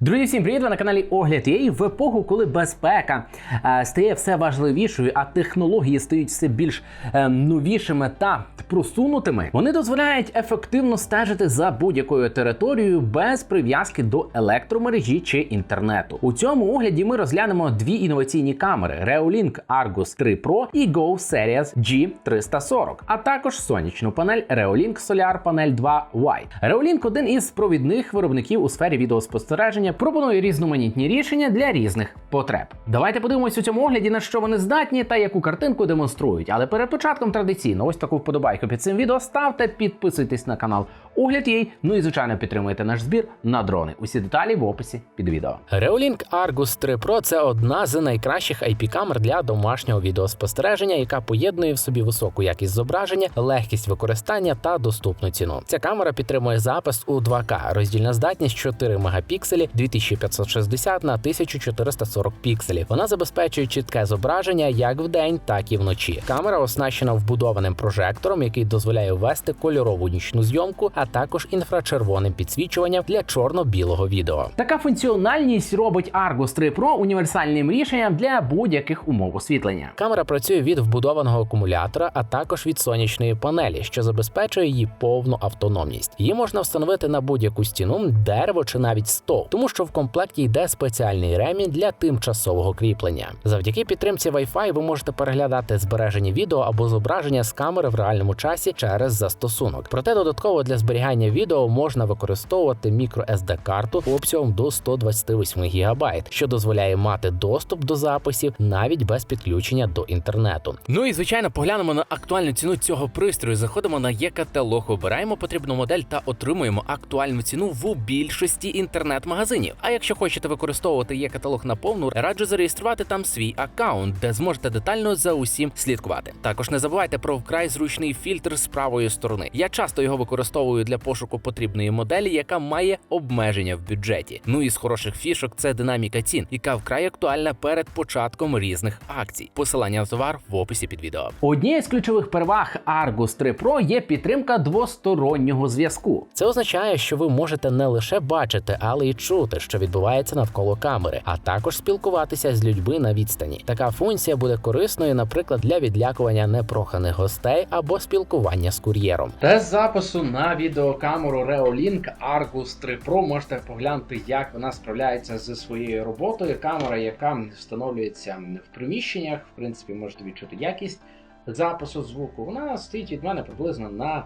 Друзі, всім привіт! Ви на каналі Огляд є в епоху, коли безпека е, стає все важливішою, а технології стають все більш е, новішими та просунутими. Вони дозволяють ефективно стежити за будь-якою територією без прив'язки до електромережі чи інтернету. У цьому огляді ми розглянемо дві інноваційні камери: Reolink Argus 3 Pro і Go Series G340, а також сонячну панель Reolink Solar Panel 2 White. Reolink – один із провідних виробників у сфері відеоспостереження, пропонує різноманітні рішення для різних потреб. Давайте подивимось у цьому огляді, на що вони здатні та яку картинку демонструють. Але перед початком традиційно ось таку вподобайку під цим відео ставте, підписуйтесь на канал Огляд їй. Ну і звичайно підтримуйте наш збір на дрони. Усі деталі в описі під відео. Reolink Argus 3 Pro – це одна з найкращих IP-камер для домашнього відеоспостереження, яка поєднує в собі високу якість зображення, легкість використання та доступну ціну. Ця камера підтримує запис у 2К, роздільна здатність 4 мегапікселі 2560 на 1440 пікселів. Вона забезпечує чітке зображення як вдень, так і вночі. Камера оснащена вбудованим прожектором, який дозволяє ввести кольорову нічну зйомку, а також інфрачервоним підсвічуванням для чорно-білого відео. Така функціональність робить Argus 3 Pro універсальним рішенням для будь-яких умов освітлення. Камера працює від вбудованого акумулятора, а також від сонячної панелі, що забезпечує її повну автономність. Її можна встановити на будь-яку стіну, дерево чи навіть стол, тому що в комплекті йде спеціальний ремінь для тимчасового кріплення. Завдяки підтримці Wi-Fi ви можете переглядати збережені відео або зображення з камери в реальному часі через застосунок. Проте додатково для зберігання відео можна використовувати мікро SD карту обсягом до 128 ГБ, що дозволяє мати доступ до записів навіть без підключення до інтернету. Ну і звичайно, поглянемо на актуальну ціну цього пристрою. Заходимо на є-каталог, обираємо потрібну модель та отримуємо актуальну ціну в більшості інтернет-магазинів. А якщо хочете використовувати є-каталог наповну, раджу зареєструвати там свій аккаунт, де зможете детально за усім слідкувати. Також не забувайте про вкрай зручний фільтр з правої сторони. Я часто його використовую для пошуку потрібної моделі, яка має обмеження в бюджеті. Ну і з хороших фішок це динаміка цін, яка вкрай актуальна перед початком різних акцій. Посилання на товар в описі під відео. Однією з ключових переваг Argus 3 Pro є підтримка двостороннього зв'язку. Це означає, що ви можете не лише бачити, але й чути, що відбувається навколо камери, а також спілкуватися з людьми на відстані. Така функція буде корисною, наприклад, для відлякування непроханих гостей або спілкування з кур'єром. Тест запису на відеокамеру Reolink Argus 3 Pro можете поглянути, як вона справляється зі своєю роботою. Камера, яка встановлюється в приміщеннях, в принципі, можете відчути якість запису звуку. Вона стоїть від мене приблизно на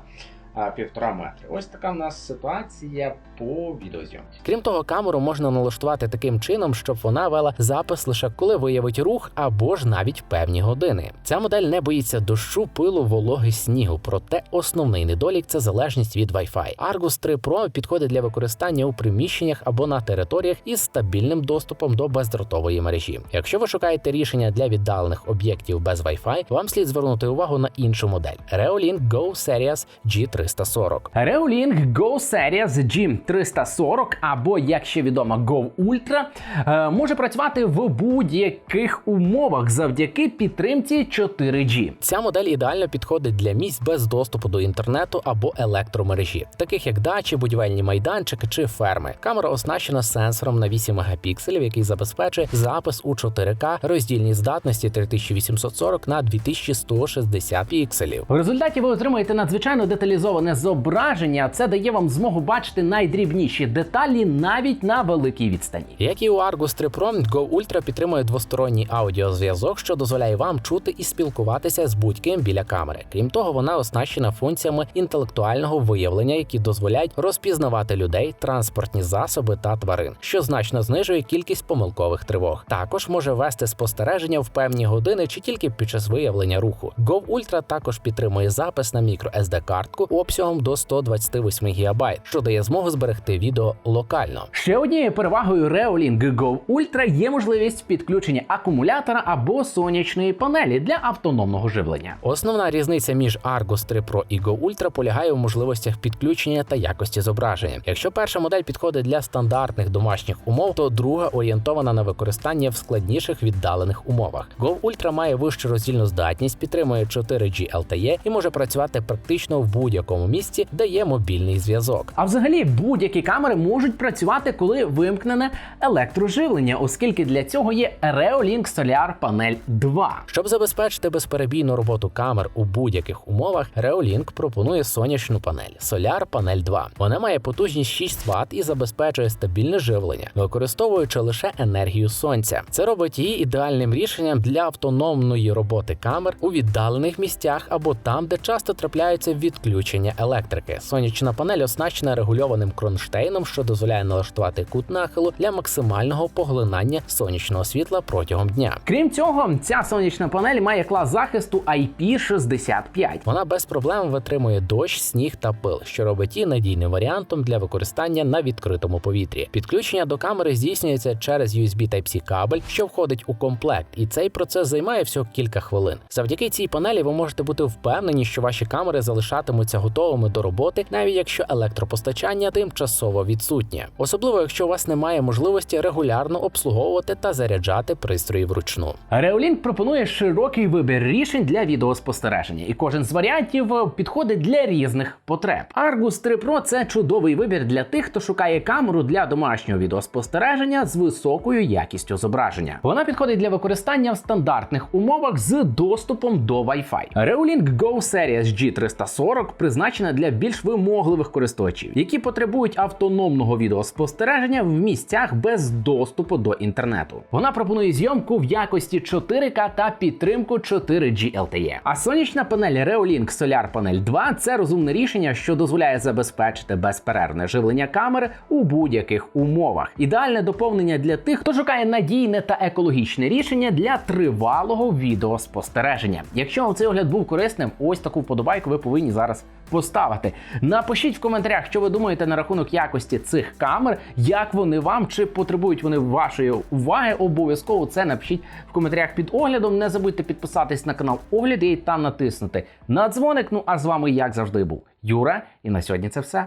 півтора метри. Ось така в нас ситуація по відеозйомці. Крім того, камеру можна налаштувати таким чином, щоб вона вела запис лише коли виявить рух або ж навіть певні години. Ця модель не боїться дощу, пилу, вологи, снігу. Проте основний недолік це залежність від Wi-Fi. Argus 3 Pro підходить для використання у приміщеннях або на територіях із стабільним доступом до бездротової мережі. Якщо ви шукаєте рішення для віддалених об'єктів без Wi-Fi, вам слід звернути увагу на іншу модель Reolink Go Series G340. Reolink Go Series G340 або, як ще відомо, Go Ultra, е, може працювати в будь-яких умовах завдяки підтримці 4G. Ця модель ідеально підходить для місць без доступу до інтернету або електромережі, таких як дачі, будівельні майданчики чи ферми. Камера оснащена сенсором на 8 мегапікселів, який забезпечує запис у 4К роздільній здатності 3840 на 2160 пікселів. В результаті ви отримаєте надзвичайно деталізоване зображення. Це дає вам змогу бачити найдрібніші деталі навіть на великій відстані. Як і у Argus 3 Pro, Go Ultra підтримує двосторонній аудіозв'язок, що дозволяє вам чути і спілкуватися з будь-ким біля камери. Крім того, вона оснащена функціями інтелектуального виявлення, які дозволяють розпізнавати людей, транспортні засоби та тварин, що значно знижує кількість помилкових тривог. Також може вести спостереження в певні години чи тільки під час виявлення руху. Go Ultra також підтримує запис на мікро SD картку обсягом до 128 ГБ, що дає змогу зберегти відео локально. Ще однією перевагою Reolink Go Ultra є можливість підключення акумулятора або сонячної панелі для автономного живлення. Основна різниця між Argus 3 Pro і Go Ultra полягає у можливостях підключення та якості зображення. Якщо перша модель підходить для стандартних домашніх умов, то друга орієнтована на використання в складніших віддалених умовах. Go Ultra має вищу роздільну здатність, підтримує 4G LTE і може працювати практично в будь-якому такому місці, де є мобільний зв'язок. А взагалі будь-які камери можуть працювати, коли вимкнене електроживлення, оскільки для цього є Reolink Solar Panel 2. Щоб забезпечити безперебійну роботу камер у будь-яких умовах, Reolink пропонує сонячну панель Solar Panel 2. Вона має потужність 6 Вт і забезпечує стабільне живлення, використовуючи лише енергію сонця. Це робить її ідеальним рішенням для автономної роботи камер у віддалених місцях або там, де часто трапляються відключення електрики. Сонячна панель оснащена регульованим кронштейном, що дозволяє налаштувати кут нахилу для максимального поглинання сонячного світла протягом дня. Крім цього, ця сонячна панель має клас захисту IP65. Вона без проблем витримує дощ, сніг та пил, що робить її надійним варіантом для використання на відкритому повітрі. Підключення до камери здійснюється через USB Type-C кабель, що входить у комплект, і цей процес займає всього кілька хвилин. Завдяки цій панелі ви можете бути впевнені, що ваші камери залишатимуться готовими до роботи, навіть якщо електропостачання тимчасово відсутнє, особливо якщо у вас немає можливості регулярно обслуговувати та заряджати пристрої вручну. Reolink пропонує широкий вибір рішень для відеоспостереження, і кожен з варіантів підходить для різних потреб. Argus 3 Pro – це чудовий вибір для тих, хто шукає камеру для домашнього відеоспостереження з високою якістю зображення. Вона підходить для використання в стандартних умовах з доступом до Wi-Fi. Reolink Go Series G340 призначена для більш вимогливих користувачів, які потребують автономного відеоспостереження в місцях без доступу до інтернету. Вона пропонує зйомку в якості 4К та підтримку 4G LTE. А сонячна панель Reolink Solar Panel 2 це розумне рішення, що дозволяє забезпечити безперервне живлення камери у будь-яких умовах. Ідеальне доповнення для тих, хто шукає надійне та екологічне рішення для тривалого відеоспостереження. Якщо вам цей огляд був корисним, ось таку вподобайку ви повинні зараз поставити. Напишіть в коментарях, що ви думаєте на рахунок якості цих камер, як вони вам, чи потребують вони вашої уваги. Обов'язково це напишіть в коментарях під оглядом. Не забудьте підписатись на канал Огляд і та натиснути на дзвоник. Ну а з вами, як завжди, був Юра. І на сьогодні це все.